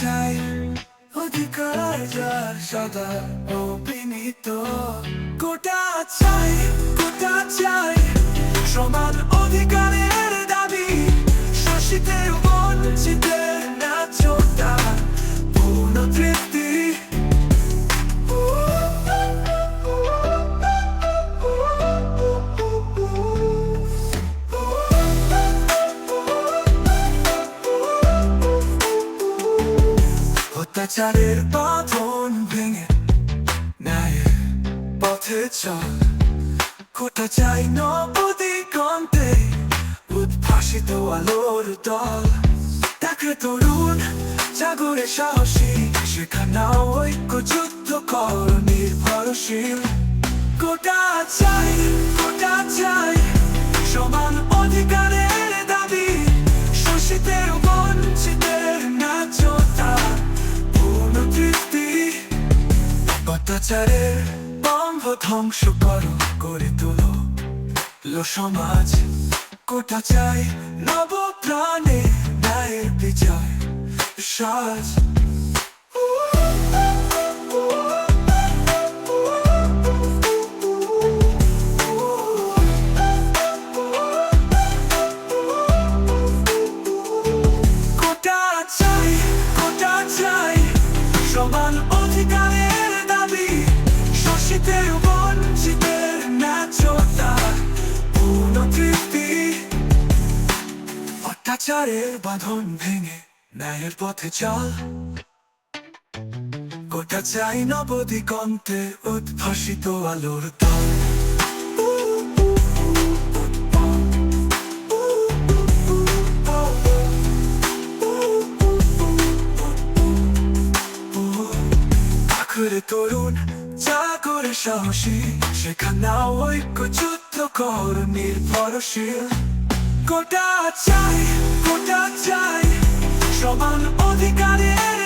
চাই। অধিকার যা সদা অবিনীত কোটা চাই কোটা চাই। সমান অধিকার অত্যাচারের বাঁধন ভেঙে ন্যায়ের পথে চল। কোথা চাই নবদিগন্তে উদ্ভাসিত আলোর দল। দেখে তরুণ জাগরে সাহসী সেখানা ঐক্য যুদ্ধ কর, নির্ভরশীল। অত্যাচারের বম্ভ ধ্বংস করো করে তোলো লো সমাজ। কোটা চাই নব প্রাণে ন্যায়ের বিজয় সাজ। সমান অত্যাচারের বাঁধন ভেঙে ন্যায়ের পথে চল। চাই উদ্ভাসিত আলোর দল। তরুণ সাহসী সেখানা ঐক্য কর নির্ভরশীল। কোটা চাই কোটা চাই সমান অধিকারের